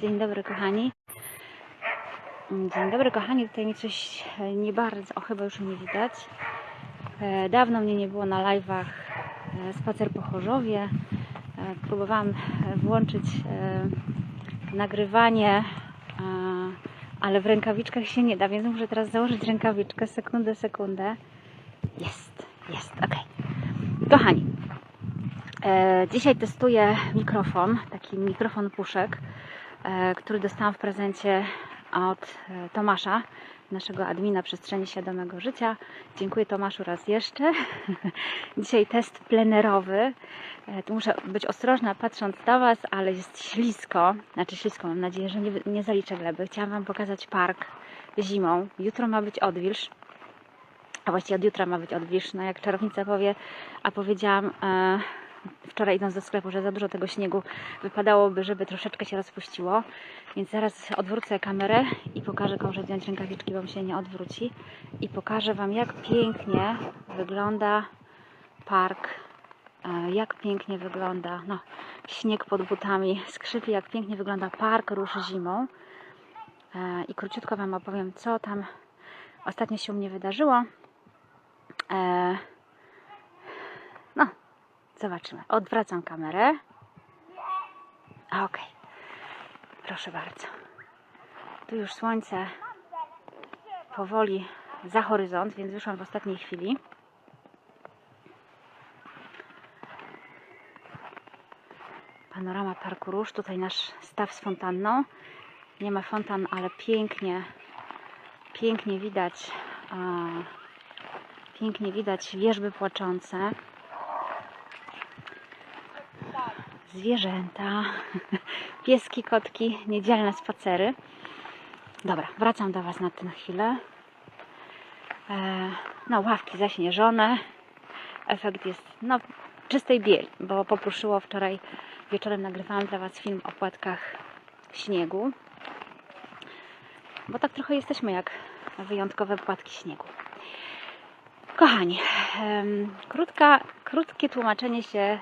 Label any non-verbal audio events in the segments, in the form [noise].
Dzień dobry kochani. Dzień dobry kochani, tutaj mi coś e, nie bardzo, o chyba już nie widać. E, Dawno mnie nie było na live'ach e, Spacer po Chorzowie. Próbowałam włączyć nagrywanie, ale w rękawiczkach się nie da, więc muszę teraz założyć rękawiczkę, sekundę, sekundę. Jest, jest, ok. Kochani, dzisiaj testuję mikrofon, taki mikrofon puszek, który dostałam w prezencie od e, Tomasza, naszego admina przestrzeni świadomego życia. Dziękuję Tomaszu raz jeszcze. [laughs] Dzisiaj test plenerowy. E, Tu muszę być ostrożna patrząc na Was, ale jest ślisko. Znaczy ślisko, mam nadzieję, że nie, nie zaliczę gleby. Chciałam Wam pokazać park zimą. Jutro ma być odwilż. A właściwie od jutra ma być odwilż. No jak czarownica powie, a powiedziałam e, wczoraj idąc do sklepu, że za dużo tego śniegu wypadałoby, żeby troszeczkę się rozpuściło. Więc zaraz odwrócę kamerę i pokażę, muszę zdjąć rękawiczki, bo się nie odwróci. I pokażę Wam, jak pięknie wygląda park. e, Jak pięknie wygląda no, śnieg pod butami, skrzypi, jak pięknie wygląda park ruszy zimą. E, I króciutko Wam opowiem, co tam ostatnio się u mnie wydarzyło. Zobaczymy. Odwracam kamerę. Okej. Proszę bardzo. Tu już słońce powoli za horyzont, więc wyszłam w ostatniej chwili. Panorama Parku Róż. Tutaj nasz staw z fontanną. Nie ma fontan, ale pięknie, pięknie widać, a, pięknie widać wierzby płaczące. Zwierzęta, pieski, kotki, niedzielne spacery. Dobra, wracam do Was na tę chwilę. E, no, ławki zaśnieżone. Efekt jest no, czystej bieli, bo popruszyło wczoraj wieczorem nagrywałam dla Was film o płatkach śniegu. Bo tak trochę jesteśmy jak wyjątkowe płatki śniegu. Kochani, krótka, krótkie tłumaczenie się,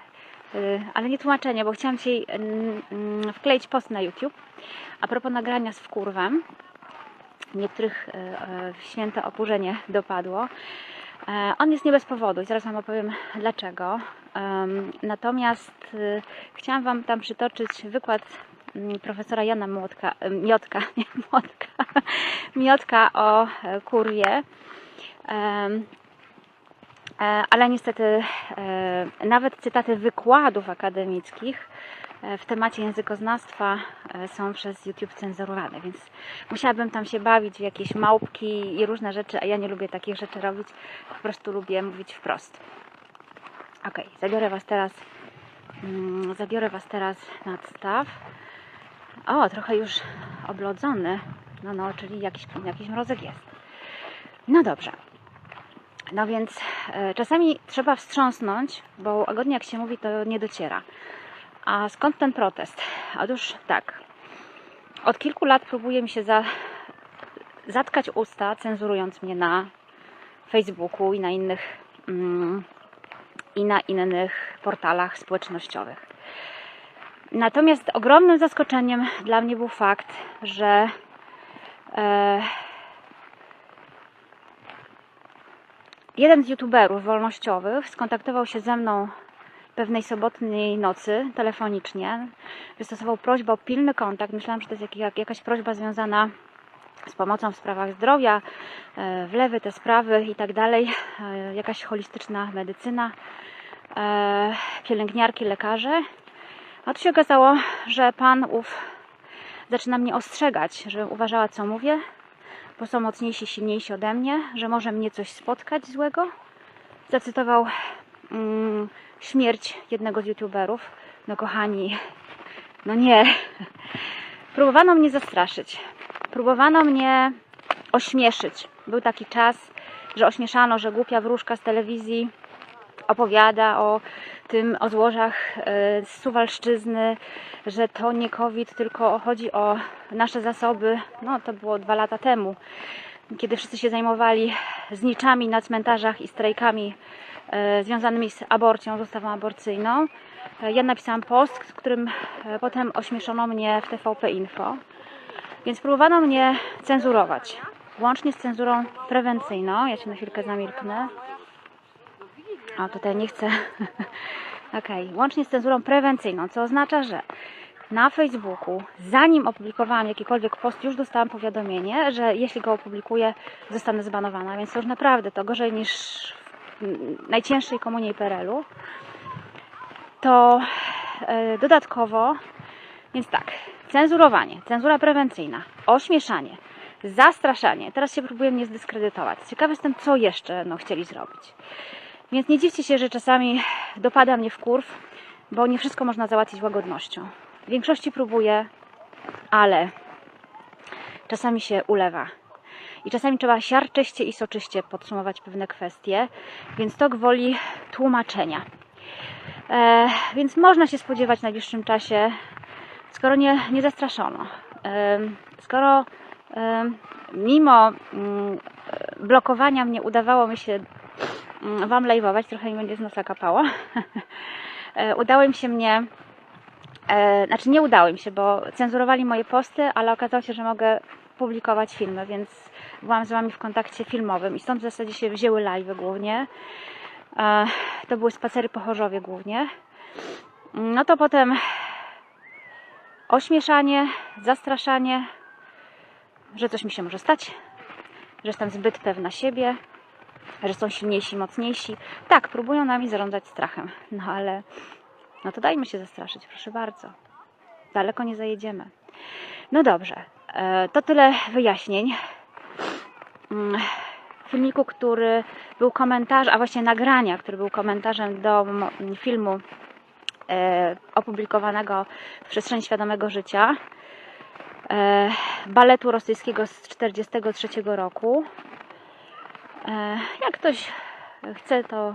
ale nie tłumaczenie, bo chciałam dzisiaj mm, mm, wkleić post na YouTube a propos nagrania z wkurwem. Niektórych y, y, święte oburzenie dopadło. On jest nie bez powodu i zaraz Wam opowiem dlaczego. Natomiast y, chciałam Wam tam przytoczyć wykład mm, profesora Jana Młotka, y, Miotka, [laughs] nie Młotka, Miotka o kurwie. E, Ale niestety e, nawet cytaty wykładów akademickich e, w temacie językoznawstwa są przez YouTube cenzurowane, więc musiałabym tam się bawić w jakieś małpki i różne rzeczy, a ja nie lubię takich rzeczy robić, po prostu lubię mówić wprost. Ok, zabiorę Was teraz mm, zabiorę Was teraz nad staw. O, trochę już oblodzony, no no, czyli jakiś, jakiś mrozek jest. No dobrze. No więc e, czasami trzeba wstrząsnąć, bo łagodnie jak się mówi, to nie dociera. A skąd ten protest? Otóż tak. Od kilku lat próbuje mi się za, zatkać usta, cenzurując mnie na Facebooku i na innych mm, i na innych portalach społecznościowych. Natomiast ogromnym zaskoczeniem dla mnie był fakt, że e, jeden z youtuberów wolnościowych skontaktował się ze mną pewnej sobotniej nocy telefonicznie. Wystosował prośbę o pilny kontakt. Myślałam, że to jest jak, jak, jakaś prośba związana z pomocą w sprawach zdrowia, e, wlewy, te sprawy i tak dalej, e, jakaś holistyczna medycyna, e, pielęgniarki, lekarze. A tu się okazało, że pan ów zaczyna mnie ostrzegać, że uważała, co mówię, bo są mocniejsi, silniejsi ode mnie, że może mnie coś spotkać złego. Zacytował mm, śmierć jednego z youtuberów. No kochani, no nie. Próbowano mnie zastraszyć. Próbowano mnie ośmieszyć. Był taki czas, że ośmieszano, że głupia wróżka z telewizji opowiada o tym, o złożach e, z Suwalszczyzny, że to nie COVID, tylko chodzi o nasze zasoby. No to było dwa lata temu, kiedy wszyscy się zajmowali zniczami na cmentarzach i strajkami e, związanymi z aborcją, z ustawą aborcyjną. E, Ja napisałam post, w którym potem ośmieszono mnie w TVP Info. Więc próbowano mnie cenzurować, łącznie z cenzurą prewencyjną. Ja się na chwilkę zamilknę. A tutaj nie chcę. [laughs] Okej, łącznie z cenzurą prewencyjną, co oznacza, że na Facebooku, zanim opublikowałam jakikolwiek post, już dostałam powiadomienie, że jeśli go opublikuję, zostanę zbanowana. Więc już naprawdę to gorzej niż w najcięższej komunii PRL-u. To e, dodatkowo, więc tak, cenzurowanie, cenzura prewencyjna, ośmieszanie, zastraszanie. Teraz się próbuję mnie zdyskredytować. Ciekawy jestem, co jeszcze no, chcieli zrobić. Więc nie dziwcie się, że czasami dopada mnie w kurw, bo nie wszystko można załatwić łagodnością. W większości próbuję, ale czasami się ulewa. I czasami trzeba siarczyście i soczyście podsumować pewne kwestie, więc to gwoli tłumaczenia. E, więc można się spodziewać w najbliższym czasie, skoro nie, nie zastraszono, e, skoro e, mimo mm, blokowania mnie udawało mi się Wam live'ować, trochę mi będzie z nosa kapało, [laughs] e, udało mi się mnie, e, znaczy nie udało mi się, bo cenzurowali moje posty, ale okazało się, że mogę publikować filmy, więc byłam z Wami w kontakcie filmowym i stąd w zasadzie się wzięły live'y głównie. E, To były spacery po Chorzowie głównie. No to potem ośmieszanie, zastraszanie, że coś mi się może stać, że jestem zbyt pewna siebie, że są silniejsi, mocniejsi. Tak, próbują nami zarządzać strachem, no ale no to dajmy się zastraszyć, proszę bardzo. Daleko nie zajedziemy. No dobrze, e, to tyle wyjaśnień. Mm, filmiku, który był komentarzem, a właśnie nagrania, który był komentarzem do filmu e, opublikowanego w przestrzeni świadomego życia e, baletu rosyjskiego z 1943 roku. E, jak ktoś chce, to,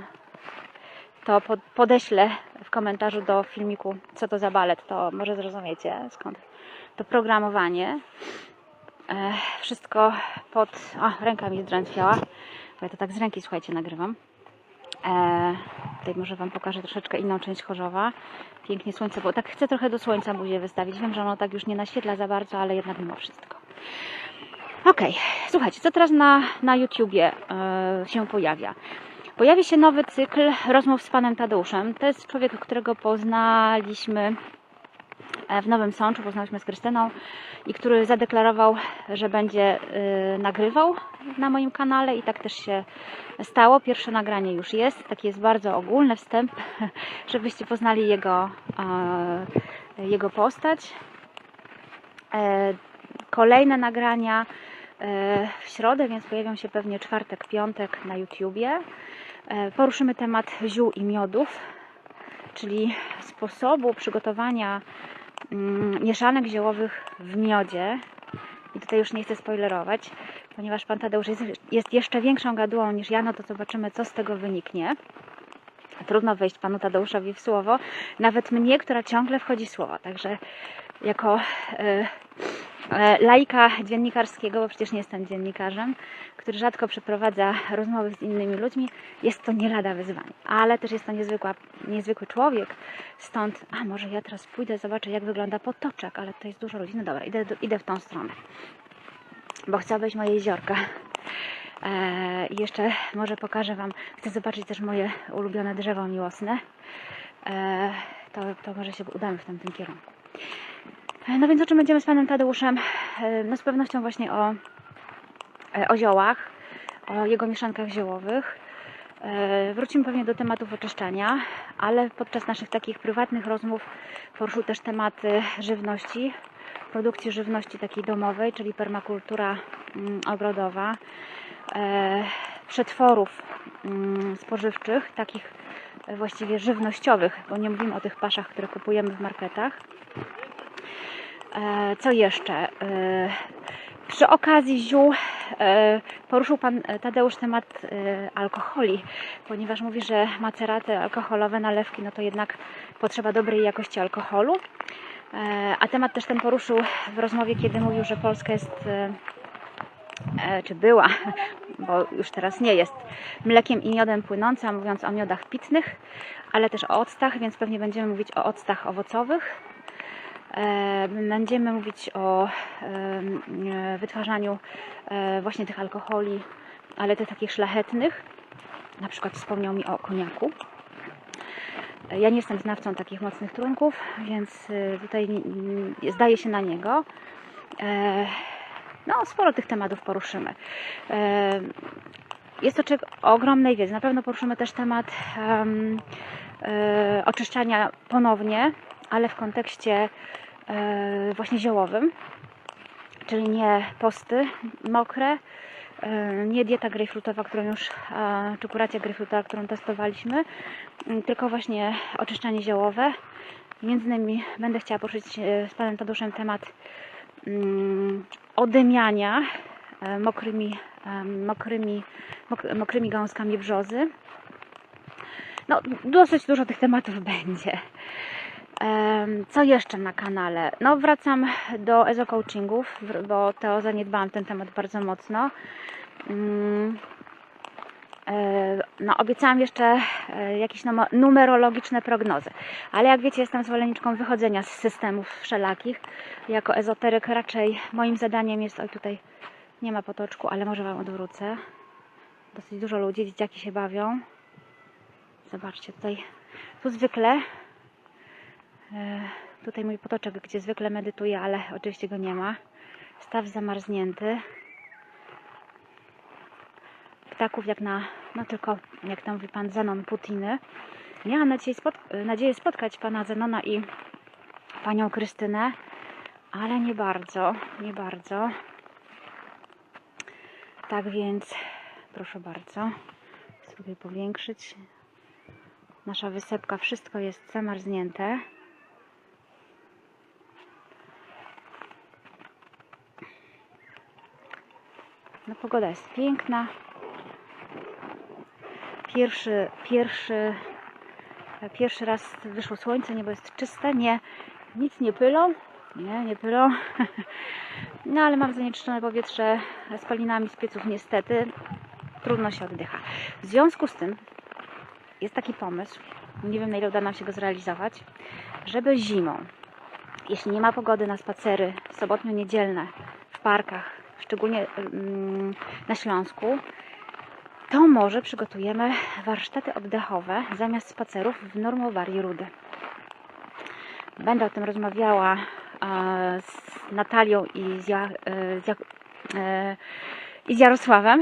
to pod- podeślę w komentarzu do filmiku, co to za balet, to może zrozumiecie skąd to programowanie. E, wszystko pod. A, ręka mi zdrętwiała, bo ja to tak z ręki, słuchajcie, nagrywam. E, tutaj może Wam pokażę troszeczkę inną część Chorzowa. Pięknie słońce, bo tak chcę trochę do słońca buzię wystawić. Wiem, że ono tak już nie naświetla za bardzo, ale jednak mimo wszystko. Okej, słuchajcie, co teraz na, na YouTubie e, się pojawia? Pojawi się nowy cykl rozmów z panem Tadeuszem. To jest człowiek, którego poznaliśmy e, w Nowym Sączu, poznałyśmy z Krystyną i który zadeklarował, że będzie y, nagrywał na moim kanale i tak też się stało. Pierwsze nagranie już jest, taki jest bardzo ogólny wstęp, [laughs] żebyście poznali jego, e, jego postać. E, kolejne nagrania w środę, więc pojawią się pewnie czwartek, piątek na YouTubie. E, poruszymy temat ziół i miodów, czyli sposobu przygotowania mm, mieszanek ziołowych w miodzie. I tutaj już nie chcę spoilerować, ponieważ pan Tadeusz jest, jest jeszcze większą gadułą niż ja, no to zobaczymy, co z tego wyniknie. Trudno wejść panu Tadeuszowi w słowo, nawet mnie, która ciągle wchodzi w słowo. Także jako e, laika dziennikarskiego, bo przecież nie jestem dziennikarzem, który rzadko przeprowadza rozmowy z innymi ludźmi, jest to nie lada wyzwanie. Ale też jest to niezwykła, niezwykły człowiek, stąd, a może ja teraz pójdę, zobaczę jak wygląda potoczek, ale to jest dużo ludzi. No dobra, idę, idę w tą stronę, bo chcę obejść moje jeziorka. E, I jeszcze może pokażę Wam, chcę zobaczyć też moje ulubione drzewo miłosne. E, to, to może się udamy w tamtym kierunku. E, No więc o czym będziemy z Panem Tadeuszem? E, No z pewnością właśnie o, e, o ziołach, o jego mieszankach ziołowych. Wrócimy pewnie do tematów oczyszczania, ale podczas naszych takich prywatnych rozmów poruszył też tematy żywności, produkcji żywności takiej domowej, czyli permakultura mm, ogrodowa, przetworów mm, spożywczych, takich właściwie żywnościowych, bo nie mówimy o tych paszach, które kupujemy w marketach. E, Co jeszcze? E, Przy okazji ziół e, poruszył Pan Tadeusz temat alkoholi, ponieważ mówi, że maceraty alkoholowe, nalewki, no to jednak potrzeba dobrej jakości alkoholu. A temat też ten poruszył w rozmowie, kiedy mówił, że Polska jest czy była, bo już teraz nie jest, mlekiem i miodem płynąca, mówiąc o miodach pitnych, ale też o octach, więc pewnie będziemy mówić o octach owocowych. Będziemy mówić o e, wytwarzaniu e, właśnie tych alkoholi, ale tych takich szlachetnych. Na przykład wspomniał mi o koniaku. Ja nie jestem znawcą takich mocnych trunków, więc y, tutaj zdaje się na niego. E, No, sporo tych tematów poruszymy. Jest to czek ogromnej wiedzy. Na pewno poruszymy też temat em, oczyszczania ponownie, ale w kontekście e, właśnie ziołowym, czyli nie posty mokre, e, nie dieta grejpfrutowa, którą już, e, czy kuracja grejpfrutowa, którą testowaliśmy, tylko właśnie oczyszczanie ziołowe. Między innymi będę chciała poruszyć z Panem Tadeuszem temat mm, odymiania mokrymi, mokrymi, mok- mokrymi gałązkami brzozy. No, dosyć dużo tych tematów [laughs] będzie. Co jeszcze na kanale? No, wracam do EZO coachingów, w- bo to zaniedbałam ten temat bardzo mocno. Mm, e, No, obiecałam jeszcze e, jakieś numerologiczne prognozy, ale jak wiecie, jestem zwolenniczką wychodzenia z systemów wszelakich. Jako ezoteryk raczej moim zadaniem jest, oj tutaj nie ma potoczku, ale może Wam odwrócę. Dosyć dużo ludzi, dzieciaki się bawią. Zobaczcie, tutaj, tu zwykle Tutaj mój potoczek, gdzie zwykle medytuję, ale oczywiście go nie ma. Staw zamarznięty. Ptaków jak na, no tylko, jak tam mówi pan Zenon Putiny. Miałam nadzieję, nadzieję spotkać pana Zenona i panią Krystynę, ale nie bardzo, nie bardzo. Tak więc, proszę bardzo, sobie powiększyć. Nasza wysepka, wszystko jest zamarznięte. No pogoda jest piękna. Pierwszy, pierwszy, pierwszy raz wyszło słońce, niebo jest czyste, nie, nic nie pylą, nie, nie pylą. [laughs] No ale mam zanieczyszczone powietrze spalinami z pieców niestety, trudno się oddycha. W związku z tym jest taki pomysł, nie wiem na ile uda nam się go zrealizować, żeby zimą, jeśli nie ma pogody na spacery sobotnio-niedzielne w parkach, szczególnie mm, na Śląsku, to może przygotujemy warsztaty oddechowe zamiast spacerów w Normowarii Rudy. Będę o tym rozmawiała e, z Natalią i z, ja, e, z, Jak- e, i z Jarosławem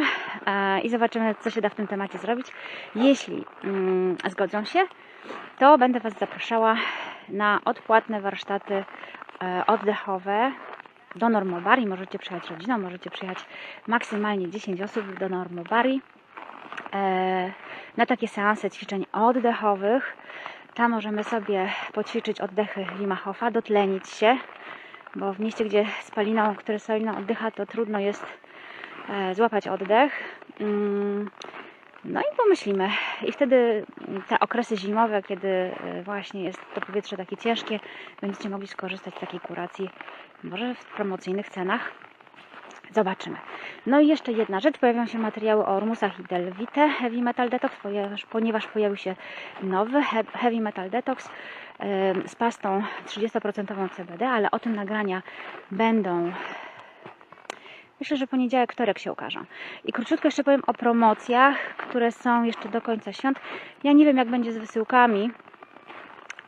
i zobaczymy, co się da w tym temacie zrobić. Jeśli mm, zgodzą się, to będę Was zapraszała na odpłatne warsztaty oddechowe do Normobarii. Możecie przyjechać rodziną, możecie przyjechać maksymalnie 10 osób do Normobarii e, na takie seanse ćwiczeń oddechowych. Tam możemy sobie poćwiczyć oddechy Limachowa, dotlenić się, bo w mieście, gdzie spaliną, które spaliną oddycha, to trudno jest e, złapać oddech. Mm, No i pomyślimy. I wtedy te okresy zimowe, kiedy e, właśnie jest to powietrze takie ciężkie, będziecie mogli skorzystać z takiej kuracji, może w promocyjnych cenach. Zobaczymy. No i jeszcze jedna rzecz, pojawią się materiały o Ormusach i Delvite Heavy Metal Detox, ponieważ, pojawił się nowy he- Heavy Metal Detox em, z pastą 30% CBD, ale o tym nagrania będą Myślę, że poniedziałek, wtorek się ukażą. I króciutko jeszcze powiem o promocjach, które są jeszcze do końca świąt. Ja nie wiem, jak będzie z wysyłkami,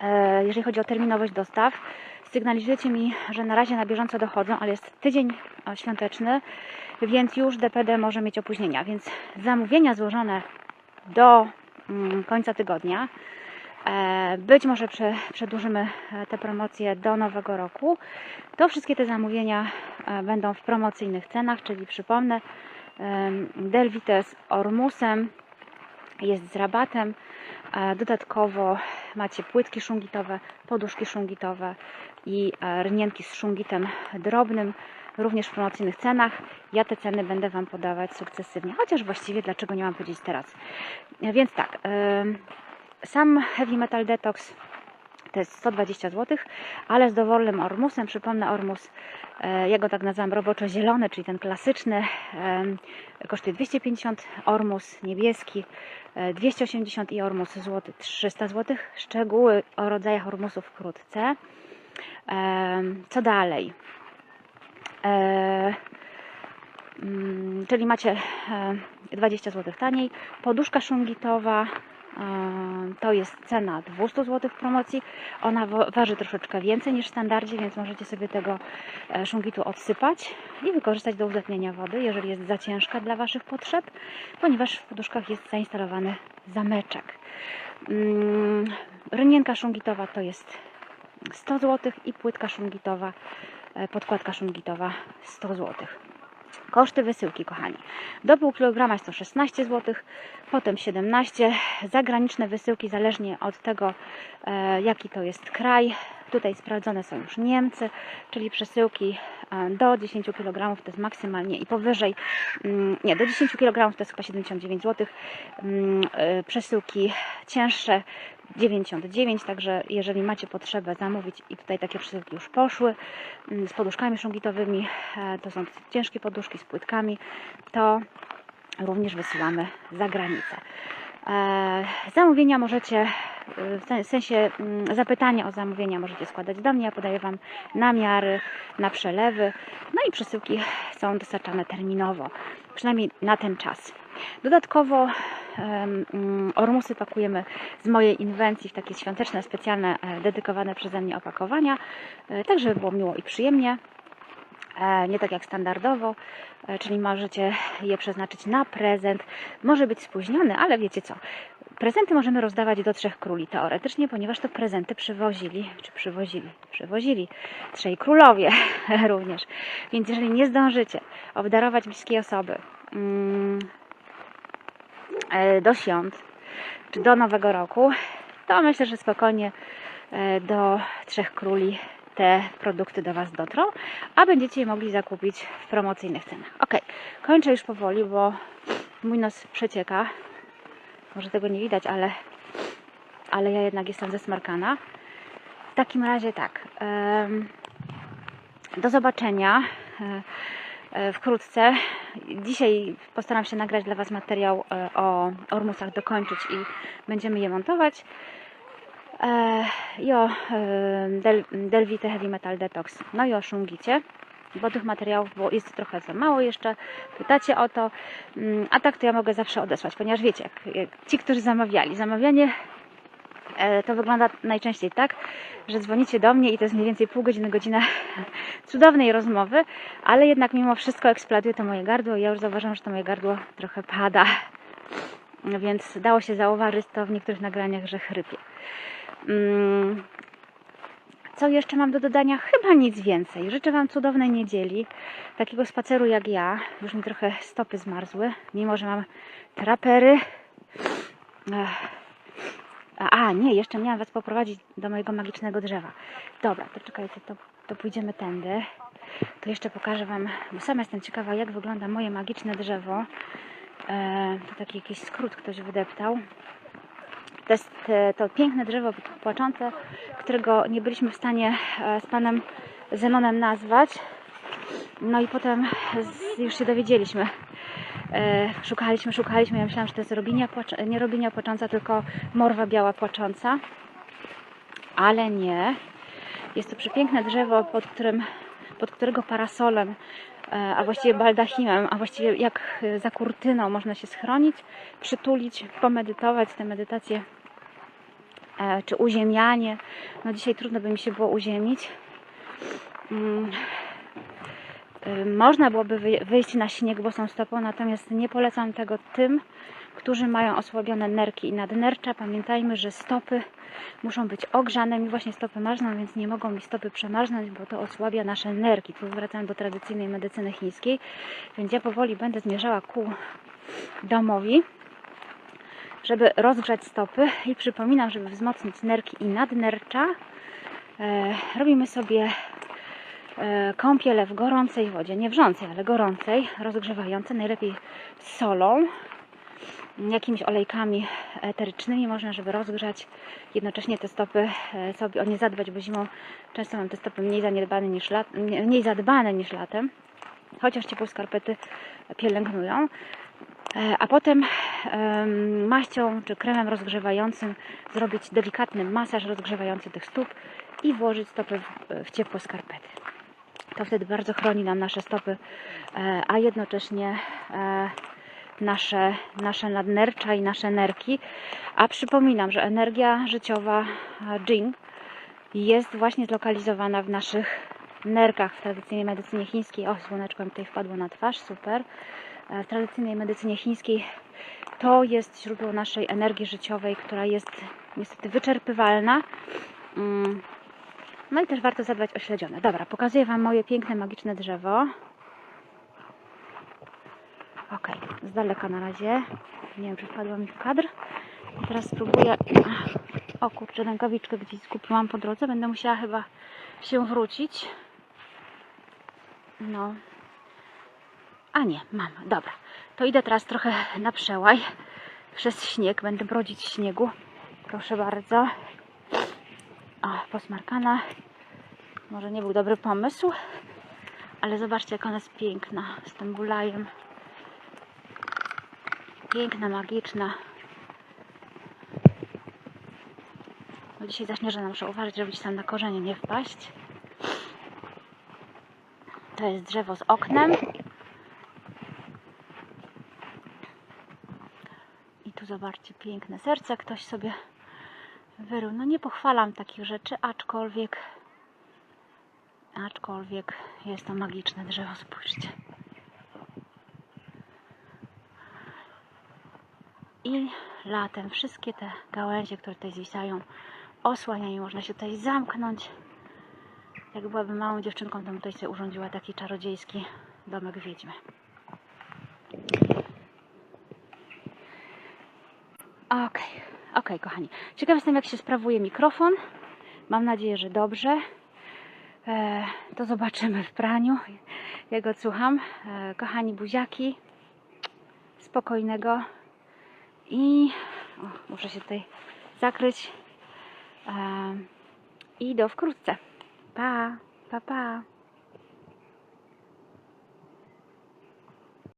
e, jeżeli chodzi o terminowość dostaw. Sygnalizujecie mi, że na razie na bieżąco dochodzą, ale jest tydzień e, świąteczny, więc już DPD może mieć opóźnienia. Więc zamówienia złożone do mm, końca tygodnia. E, Być może prze, przedłużymy e, te promocje do nowego roku. To wszystkie te zamówienia e, będą w promocyjnych cenach, czyli przypomnę, Delvite z Ormusem jest z rabatem. Dodatkowo macie płytki szungitowe, poduszki szungitowe i rynienki z szungitem drobnym, również w promocyjnych cenach. Ja te ceny będę Wam podawać sukcesywnie, chociaż właściwie dlaczego nie mam powiedzieć teraz. Więc tak, sam Heavy Metal Detox to jest 120 zł, ale z dowolnym ormusem, przypomnę ormus, e, ja go tak nazywam roboczo zielony, czyli ten klasyczny, em, kosztuje 250, ormus niebieski e, 280 i ormus złoty 300 zł. Szczegóły o rodzajach ormusów wkrótce. Co dalej? E, mm, czyli macie e, 20 zł taniej. Poduszka szungitowa e, to jest cena 200 zł w promocji. Ona wa- waży troszeczkę więcej niż w standardzie, więc możecie sobie tego e, szungitu odsypać i wykorzystać do uzdatniania wody, jeżeli jest za ciężka dla Waszych potrzeb, ponieważ w poduszkach jest zainstalowany zameczek. Mm, Rynienka szungitowa to jest 100 zł i płytka szungitowa, e, podkładka szungitowa 100 zł. Koszty wysyłki, kochani. Do pół kilograma jest to 16 zł, potem 17. Zagraniczne wysyłki, zależnie od tego, e, jaki to jest kraj. Tutaj sprawdzone są już Niemcy, czyli przesyłki e, do 10 kg to jest maksymalnie i powyżej, mm, nie, do 10 kg to jest chyba 79 zł. Mm, e, Przesyłki cięższe 99, także jeżeli macie potrzebę zamówić i tutaj takie przesyłki już poszły mm, z poduszkami szungitowymi, e, to są ciężkie poduszki z płytkami, to również wysyłamy za granicę. E, Zamówienia możecie, e, w sen- w sensie mm, zapytania o zamówienia możecie składać do mnie, ja podaję Wam namiary na przelewy, no i przesyłki są dostarczane terminowo, przynajmniej na ten czas. Dodatkowo ormusy pakujemy z mojej inwencji w takie świąteczne, specjalne, e, dedykowane przeze mnie opakowania, e, tak żeby było miło i przyjemnie. E, Nie tak jak standardowo, czyli możecie je przeznaczyć na prezent. Może być spóźniony, ale wiecie co? Prezenty możemy rozdawać do trzech króli teoretycznie, ponieważ to prezenty przywozili, czy przywozili, przywozili trzej królowie [laughs] również. Więc jeżeli nie zdążycie obdarować bliskiej osoby mm, do świąt, czy do nowego roku, to myślę, że spokojnie e, do trzech króli te produkty do Was dotrą, a będziecie je mogli zakupić w promocyjnych cenach. Ok, kończę już powoli, bo mój nos przecieka. Może tego nie widać, ale, ale ja jednak jestem zesmarkana. W takim razie tak. do zobaczenia e, e, wkrótce. Dzisiaj postaram się nagrać dla Was materiał e, o ormusach, dokończyć i będziemy je montować. E, I o e, Del, Delvite Heavy Metal Detox, no i o Szungicie, bo tych materiałów było, jest trochę za mało jeszcze, pytacie o to, Mm, a tak to ja mogę zawsze odesłać, ponieważ wiecie, ci, którzy zamawiali, zamawianie e, to wygląda najczęściej tak, że dzwonicie do mnie i to jest mniej więcej pół godziny, godzina [laughs] cudownej rozmowy, ale jednak mimo wszystko eksploatuje to moje gardło i ja już zauważam, że to moje gardło trochę pada, więc dało się zauważyć to w niektórych nagraniach, że chrypie. Mm, Co jeszcze mam do dodania? Chyba nic więcej. Życzę Wam cudownej niedzieli, takiego spaceru jak ja. Już mi trochę stopy zmarzły, mimo że mam trapery. Ech. A, nie, jeszcze miałam Was poprowadzić do mojego magicznego drzewa. Dobra, to czekajcie, to, to pójdziemy tędy. To jeszcze pokażę Wam, bo sama jestem ciekawa, jak wygląda moje magiczne drzewo. E, to taki jakiś skrót ktoś wydeptał. To jest e, to piękne drzewo płaczące, którego nie byliśmy w stanie e, z panem Zenonem nazwać. No i potem już się dowiedzieliśmy. E, szukaliśmy, szukaliśmy. Ja myślałam, że to jest robinia płacz- nie robinia płacząca, tylko morwa biała płacząca. Ale nie. Jest to przepiękne drzewo, pod którym pod którego parasolem, e, a właściwie baldachimem, a właściwie jak e, za kurtyną można się schronić, przytulić, pomedytować te medytacje czy uziemianie. No dzisiaj trudno by mi się było uziemić. Y, Można byłoby wyj- wyjść na śnieg bosą stopą, natomiast nie polecam tego tym, którzy mają osłabione nerki i nadnercza. Pamiętajmy, że stopy muszą być ogrzane. Mi właśnie stopy marzną, więc nie mogą mi stopy przemarznąć, bo to osłabia nasze nerki. Tu wracam do tradycyjnej medycyny chińskiej, więc ja powoli będę zmierzała ku domowi żeby rozgrzać stopy i przypominam, żeby wzmocnić nerki i nadnercza, e, robimy sobie kąpiele w gorącej wodzie, nie wrzącej, ale gorącej, rozgrzewającej, najlepiej solą. jakimiś olejkami eterycznymi można, żeby rozgrzać. Jednocześnie te stopy e, sobie o nie zadbać, bo zimą często mam te stopy mniej zaniedbane niż lat, nie- mniej zadbane niż latem. Chociaż ciepłe skarpety pielęgnują. E, A potem em, maścią czy kremem rozgrzewającym zrobić delikatny masaż rozgrzewający tych stóp i włożyć stopy w ciepłe skarpety. To wtedy bardzo chroni nam nasze stopy, e, a jednocześnie e, nasze, nasze nadnercza i nasze nerki. A przypominam, że energia życiowa e, Jing jest właśnie zlokalizowana w naszych nerkach w tradycyjnej medycynie chińskiej. O, słoneczko mi tutaj wpadło na twarz, super. W tradycyjnej medycynie chińskiej to jest źródło naszej energii życiowej, która jest niestety wyczerpywalna. No i też warto zadbać o śledzione. Dobra, pokazuję Wam moje piękne, magiczne drzewo. Ok, z daleka na razie. Nie wiem, czy wpadło mi w kadr. Teraz spróbuję. O kurczę, rękawiczkę gdzieś skupiłam po drodze. Będę musiała chyba się wrócić. No. A nie, mam. Dobra. To idę teraz trochę na przełaj. Przez śnieg. Będę brodzić śniegu. Proszę bardzo. Posmarkana. Może nie był dobry pomysł. Ale zobaczcie, jak ona jest piękna. Z tym bulajem. Piękna, magiczna. No dzisiaj zaśnieża, muszę uważać, żeby ci tam na korzenie nie wpaść. To jest drzewo z oknem. I tu zobaczcie, piękne serce ktoś sobie wyrył. No nie pochwalam takich rzeczy, aczkolwiek aczkolwiek jest to magiczne drzewo, spójrzcie. I latem wszystkie te gałęzie, które tutaj zwisają, osłaniają. Można się tutaj zamknąć. Jak byłabym małą dziewczynką, to bym tutaj sobie urządziła taki czarodziejski domek wiedźmy. Okej, kochani. Ciekawa jestem, jak się sprawuje mikrofon. Mam nadzieję, że dobrze. E, to zobaczymy w praniu, jak odsłucham. E, kochani buziaki, spokojnego i o, muszę się tutaj zakryć. E, I do wkrótce. Pa, pa, pa.